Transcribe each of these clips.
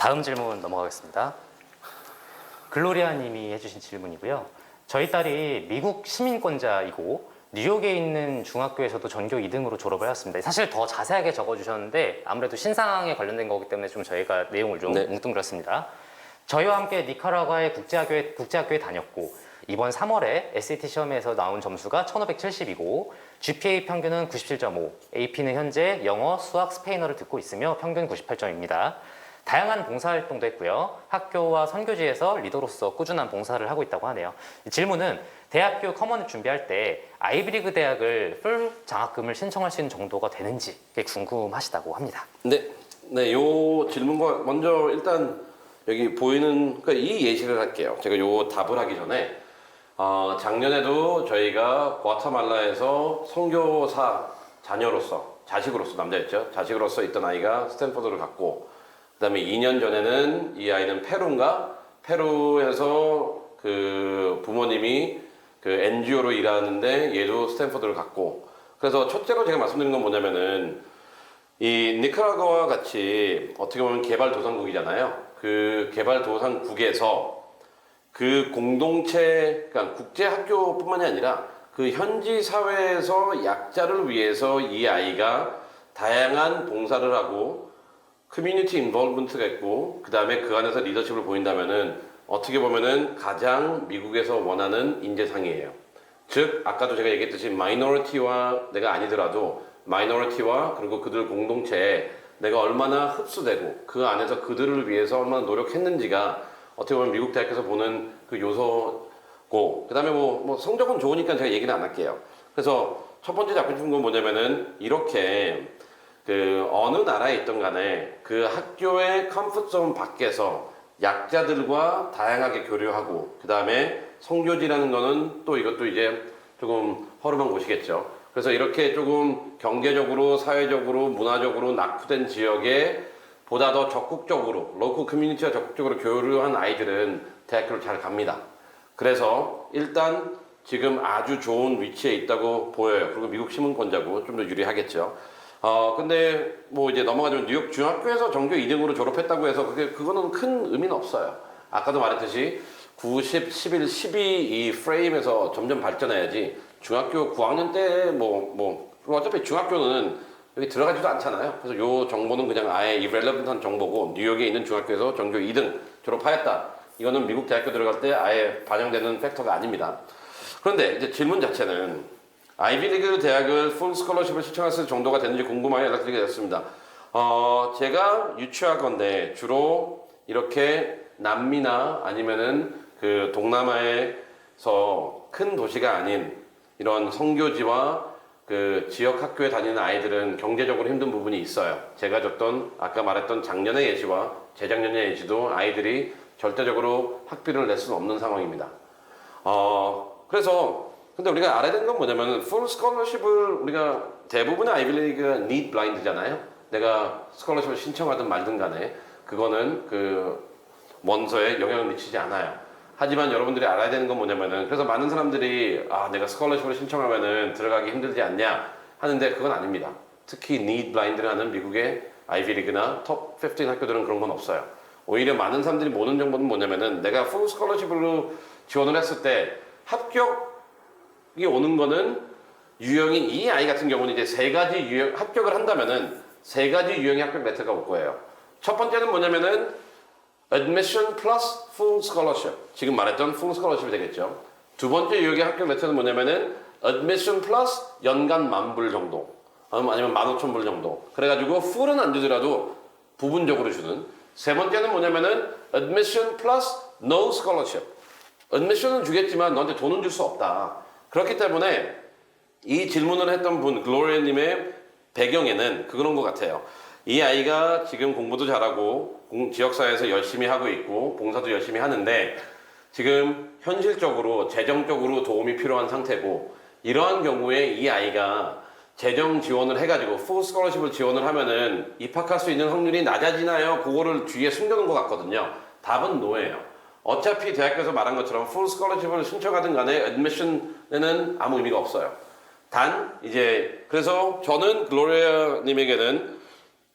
다음 질문 넘어가겠습니다. 글로리아 님이 해주신 질문이고요. 저희 딸이 미국 시민권자이고 뉴욕에 있는 중학교에서도 전교 2등으로 졸업을 했습니다. 사실 더 자세하게 적어주셨는데 아무래도 신상에 관련된 거기 때문에 좀 저희가 내용을 좀 네. 뭉뚱그렸습니다. 저희와 함께 니카라과의 국제학교에, 국제학교에 다녔고 이번 3월에 SAT 시험에서 나온 점수가 1570이고 GPA 평균은 97.5, AP는 현재 영어, 수학, 스페인어를 듣고 있으며 평균 98점입니다. 다양한 봉사활동도 했고요. 학교와 선교지에서 리더로서 꾸준한 봉사를 하고 있다고 하네요. 이 질문은 대학교 커먼을 준비할 때 아이비리그 대학을 풀 장학금을 신청할 수 있는 정도가 되는지 궁금하시다고 합니다. 네, 네, 요 질문과 먼저 일단 여기 보이는 그러니까 이 예시를 할게요. 제가 요 답을 하기 전에 어, 작년에도 저희가 과타말라에서 선교사 자녀로서 자식으로서 남자였죠. 자식으로서 있던 아이가 스탠퍼드를 갔고 그 다음에 2년 전에는 이 아이는 페루인가 페루에서 그 부모님이 그 NGO로 일하는데 얘도 스탠퍼드를 갔고 그래서 첫째로 제가 말씀드린 건 뭐냐면은 이 니카라과와 같이 어떻게 보면 개발도상국이잖아요. 그 개발도상국에서 그 공동체, 그러니까 국제학교뿐만이 아니라 그 현지 사회에서 약자를 위해서 이 아이가 다양한 봉사를 하고 커뮤니티 인볼브먼트가 있고 그 다음에 그 안에서 리더십을 보인다면은 어떻게 보면은 가장 미국에서 원하는 인재상이에요. 즉 아까도 제가 얘기했듯이 마이너리티와 내가 아니더라도 마이너리티와 그리고 그들 공동체에 내가 얼마나 흡수되고 그 안에서 그들을 위해서 얼마나 노력했는지가 어떻게 보면 미국 대학에서 보는 그 요소고 그 다음에 뭐, 뭐 성적은 좋으니까 제가 얘기는 안 할게요. 그래서 첫 번째 잡고 싶은 건 뭐냐면은 이렇게 그 어느 나라에 있던 간에 그 학교의 컴포트존 밖에서 약자들과 다양하게 교류하고 그 다음에 성교지라는 거는 또 이것도 이제 조금 허름한 곳이겠죠. 그래서 이렇게 조금 경제적으로, 사회적으로, 문화적으로 낙후된 지역에 보다 더 적극적으로, 로컬 커뮤니티와 적극적으로 교류한 아이들은 대학교를 잘 갑니다. 그래서 일단 지금 아주 좋은 위치에 있다고 보여요. 그리고 미국 시민권자고 좀 더 유리하겠죠. 어, 근데 뭐 이제 넘어가자면 뉴욕 중학교에서 전교 2등으로 졸업했다고 해서 그게, 그거는 큰 의미는 없어요. 아까도 말했듯이 90, 11, 12 이 프레임에서 점점 발전해야지 중학교 9학년 때 뭐, 뭐, 어차피 중학교는 여기 들어가지도 않잖아요. 그래서 요 정보는 그냥 아예 irrelevant한 정보고 뉴욕에 있는 중학교에서 전교 2등 졸업하였다. 이거는 미국 대학교 들어갈 때 아예 반영되는 팩터가 아닙니다. 그런데 이제 질문 자체는 아이비리그 대학을 풀수 있는 정도가 되는지 궁금하여 연락드리게 됐습니다. 어, 제가 유추하건데 주로 이렇게 남미나 아니면은 그 동남아에서 큰 도시가 아닌 이런 성교지와 그 지역 학교에 다니는 아이들은 경제적으로 힘든 부분이 있어요. 제가 줬던 아까 말했던 작년의 예시와 재작년의 예시도 아이들이 절대적으로 학비를 낼 수는 없는 상황입니다. 어, 그래서 근데 우리가 알아야 되는 건 뭐냐면 풀 스콜러십을 우리가 대부분의 아이빌리그가 need blind잖아요. 내가 스콜러십을 신청하든 말든 간에 그거는 그 원서에 영향을 미치지 않아요. 하지만 여러분들이 알아야 되는 건 뭐냐면은 그래서 많은 사람들이 아 내가 스콜러십을 신청하면은 들어가기 힘들지 않냐 하는데 그건 아닙니다. 특히 need blind라는 미국의 아이비리그나 톱 15 학교들은 그런 건 없어요. 오히려 많은 사람들이 모르는 정보는 뭐냐면은 내가 풀 스콜러십으로 지원을 했을 때 합격 이 오는 거는 유형인 이 아이 같은 경우는 이제 세 가지 유형 합격을 한다면은 세 가지 유형의 합격 레터가 올 거예요. 첫 번째는 뭐냐면은 admission plus full scholarship. 지금 말했던 full scholarship이 되겠죠. 두 번째 유형의 합격 레터는 뭐냐면은 admission plus 연간 만불 정도. 아니면 만 오천 불 정도. 그래가지고 full은 안 주더라도 부분적으로 주는. 세 번째는 뭐냐면은 admission plus no scholarship. admission은 주겠지만 너한테 돈은 줄 수 없다. 그렇기 때문에 이 질문을 했던 분, 글로리아님의 배경에는 그런 것 같아요. 이 아이가 지금 공부도 잘하고 공- 지역사회에서 열심히 하고 있고 봉사도 열심히 하는데 지금 현실적으로 재정적으로 도움이 필요한 상태고 이러한 경우에 이 아이가 재정 지원을 해가지고 풀 스콜러십을 지원을 하면은 입학할 수 있는 확률이 낮아지나요? 그거를 뒤에 숨겨놓은 것 같거든요. 답은 노예요. 어차피 대학교에서 말한 것처럼 풀 스콜러십을 신청하든 간에 애드미션에는 아무 의미가 없어요. 단 이제 그래서 저는 글로리아 님에게는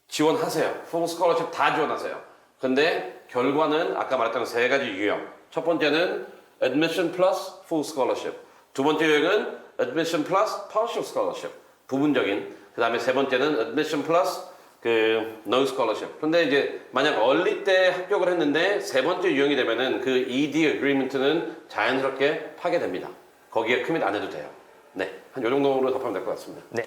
지원하세요. 풀 스콜러십 다 지원하세요. 근데 결과는 아까 말했던 세 가지 유형. 첫 번째는 admission plus full scholarship. 두 번째 유형은 admission plus partial scholarship. 부분적인. 그 다음에 세 번째는 admission plus 그 no scholarship. 그런데 이제 만약 얼리 때 합격을 했는데 세 번째 유형이 되면은 그 ED agreement는 자연스럽게 파괴됩니다. 거기에 커밋 안 해도 돼요. 네, 한 요 정도로 답하면 될 것 같습니다. 네,